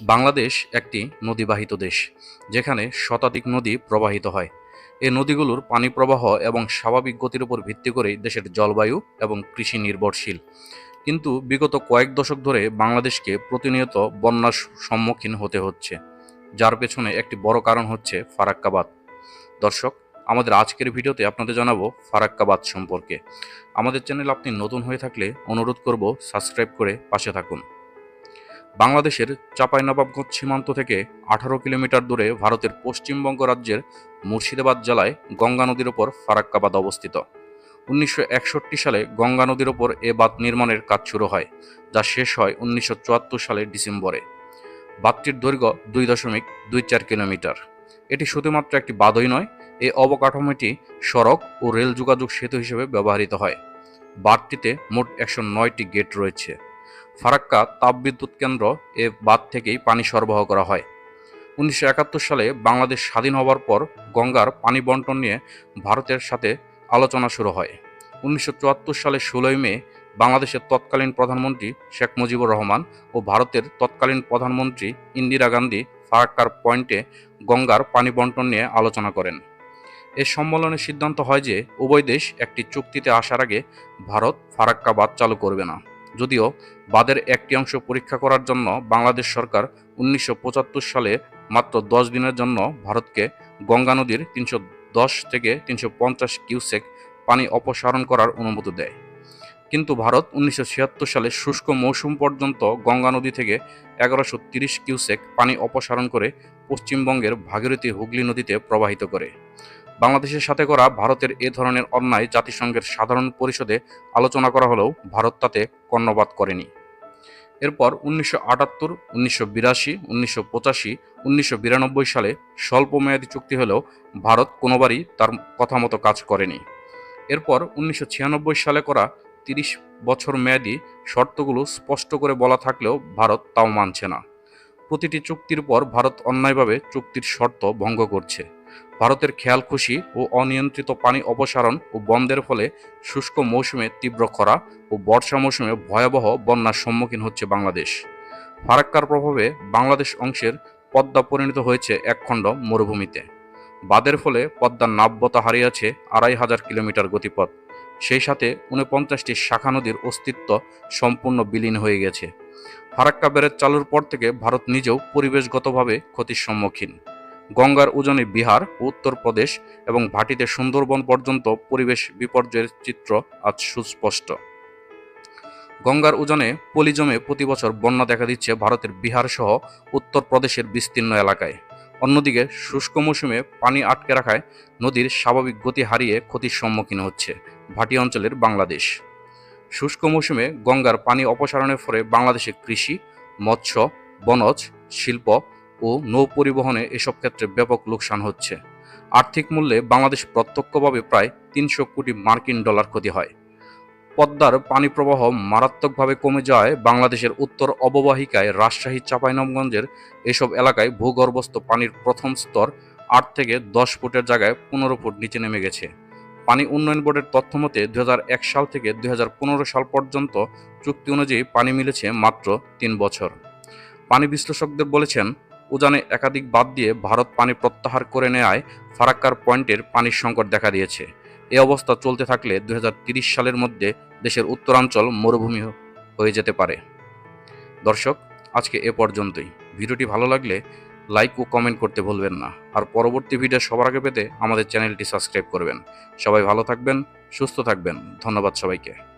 বাংলাদেশ একটি নদীবাহিত দেশ, যেখানে শতাধিক নদী প্রবাহিত হয়। এই নদীগুলোর পানি প্রবাহ এবং স্বাভাবিক গতির উপর ভিত্তি করেই দেশের জলবায়ু এবং কৃষি নির্ভরশীল। কিন্তু বিগত কয়েক দশক ধরে বাংলাদেশকে প্রতিনিয়ত বন্যার সম্মুখীন হতে হচ্ছে, যার পেছনে একটি বড় কারণ হচ্ছে ফারাক্কাবাদ। দর্শক, আমাদের আজকের ভিডিওতে আপনাদের জানাব ফারাক্কাবাদ সম্পর্কে। আমাদের চ্যানেল আপনি নতুন হয়ে থাকলে অনুরোধ করব সাবস্ক্রাইব করে পাশে থাকুন। বাংলাদেশের চাঁপাইনবাবগঞ্জ সীমান্ত থেকে আঠারো কিলোমিটার দূরে ভারতের পশ্চিমবঙ্গ রাজ্যের মুর্শিদাবাদ জেলায় গঙ্গা নদীর ওপর ফারাক্কাবাদ অবস্থিত। উনিশশো একষট্টি সালে গঙ্গা নদীর ওপর এ বাঁধ নির্মাণের কাজ শুরু হয়, যা শেষ হয় উনিশশো চুয়াত্তর সালের ডিসেম্বরে। বাঁধটির দৈর্ঘ্য দুই দশমিক দুই চার কিলোমিটার। এটি শুধুমাত্র একটি বাঁধই নয় এই অবকাঠামোটি সড়ক ও রেল যোগাযোগ সেতু হিসেবে ব্যবহৃত হয়। বাঁধটিতে মোট একশো নয়টি গেট রয়েছে। ফারাক্কা তাপবিদ্যুৎ কেন্দ্র এ বাঁধ থেকেই পানি সরবরাহ করা হয়। উনিশশো একাত্তর সালে বাংলাদেশ স্বাধীন হওয়ার পর গঙ্গার পানি বন্টন নিয়ে ভারতের সাথে আলোচনা শুরু হয়। উনিশশো চুয়াত্তর সালে ষোলোই মে বাংলাদেশের তৎকালীন প্রধানমন্ত্রী শেখ মুজিবুর রহমান ও ভারতের তৎকালীন প্রধানমন্ত্রী ইন্দিরা গান্ধী ফারাক্কার পয়েন্টে গঙ্গার পানি বন্টন নিয়ে আলোচনা করেন। এ সম্মেলনে সিদ্ধান্ত হয় যে উভয় দেশ একটি চুক্তিতে আসার আগে ভারত ফারাক্কা বাঁধ চালু করবে না। যদিও বাদের একটি অংশ পরীক্ষা করার জন্য বাংলাদেশ সরকার উনিশশো পঁচাত্তর সালে মাত্র দশ দিনের জন্য ভারতকে গঙ্গা নদীর তিনশো দশ থেকে তিনশো পঞ্চাশ কিউসেক পানি অপসারণ করার অনুমতি দেয়। কিন্তু ভারত উনিশশো ছিয়াত্তর সালে শুষ্ক মৌসুম পর্যন্ত গঙ্গা নদী থেকে এগারোশো তিরিশ কিউসেক পানি অপসারণ করে পশ্চিমবঙ্গের ভাগীরথী হুগলি নদীতে প্রবাহিত করে। বাংলাদেশের সাথে করা ভারতের এ ধরনের অন্যায় জাতিসংঘের সাধারণ পরিষদে আলোচনা করা হলেও ভারত তাতে কর্ণপাত করেনি। এরপর উনিশশো আটাত্তর, উনিশশো বিরাশি, উনিশশো পঁচাশি, উনিশশো বিরানব্বই সালে স্বল্পমেয়াদী চুক্তি হলেও ভারত কোনোবারই তার কথা মতো কাজ করেনি। এরপর উনিশশো ছিয়ানব্বই সালে করা তিরিশ বছর মেয়াদী শর্তগুলো স্পষ্ট করে বলা থাকলেও ভারত তাও মানছে না। প্রতিটি চুক্তির পর ভারত অন্যায়ভাবে চুক্তির শর্ত ভঙ্গ করছে। ভারতের খেয়াল খুশি ও অনিয়ন্ত্রিত পানি অপসারণ ও বন্ধের ফলে শুষ্ক মৌসুমে তীব্র খরা ও বর্ষা মৌসুমে ভয়াবহ বন্যার সম্মুখীন হচ্ছে বাংলাদেশ। ফারাক্কার প্রভাবে বাংলাদেশ অংশের পদ্মা পরিণত হয়েছে একখণ্ড মরুভূমিতে। বাদের ফলে পদ্মার নাব্যতা হারিয়েছে আড়াই হাজার কিলোমিটার গতিপথ। সেই সাথে উনপঞ্চাশটি শাখা নদীর অস্তিত্ব সম্পূর্ণ বিলীন হয়ে গেছে। ফারাক্কা ব্যারেজ চালুর পর থেকে ভারত নিজেও পরিবেশগতভাবে ক্ষতির সম্মুখীন। গঙ্গার উজনে বিহার উত্তরপ্রদেশ এবং ভাটিতে সুন্দরবন পর্যন্ত পরিবেশ বিপর্যয়ের চিত্র আজ সুস্পষ্ট। গঙ্গার উজনে পলিজমে প্রতি বছর বন্যা দেখা দিচ্ছে ভারতের বিহার সহ উত্তরপ্রদেশের বিস্তীর্ণ এলাকায়। অন্যদিকে শুষ্ক মৌসুমে পানি আটকে রাখায় নদীর স্বাভাবিক গতি হারিয়ে ক্ষতির সম্মুখীন হচ্ছে ভাটি অঞ্চলের বাংলাদেশ। শুষ্ক মৌসুমে গঙ্গার পানি অপসারণের ফলে বাংলাদেশের কৃষি, মৎস্য, বনজ, শিল্প ও নৌ পরিবহনে এসব ক্ষেত্রে ব্যাপক লোকসান হচ্ছে। আর্থিক মূল্যে বাংলাদেশ প্রত্যক্ষভাবে প্রায় তিনশো কোটি মার্কিন ডলার ক্ষতি হয়। পদ্মার পানি প্রবাহ মারাত্মকভাবে কমে যাওয়ায় বাংলাদেশের উত্তর অববাহিকায় রাজশাহী চাঁপাইনবগঞ্জের এসব এলাকায় ভূগর্ভস্থ পানির প্রথম স্তর আট থেকে দশ ফুটের জায়গায় পনেরো ফুট নিচে নেমে গেছে। পানি উন্নয়ন বোর্ডের তথ্য মতে দু সাল থেকে দু হাজার পনেরো সাল পর্যন্ত চুক্তি অনুযায়ী পানি মিলেছে মাত্র তিন বছর। পানি বিশ্লেষকদের বলেছেন উজানে একাধিক বাদ দিয়ে ভারত পানি প্রত্যাহার করে নেয় ফারাক্কার পয়েন্টের পানির সংকট দেখা দিয়েছে। এ অবস্থা চলতে থাকলে দু সালের মধ্যে দেশের উত্তরাঞ্চল মরুভূমি হয়ে যেতে পারে। দর্শক, আজকে এ পর্যন্তই। ভিডিওটি ভালো লাগলে লাইক ও কমেন্ট করতে ভুলবেন না। আর পরবর্তী ভিডিও সবার আগে পেতে আমাদের চ্যানেলটি সাবস্ক্রাইব করবেন। সবাই ভালো থাকবেন, সুস্থ থাকবেন। ধন্যবাদ সবাইকে।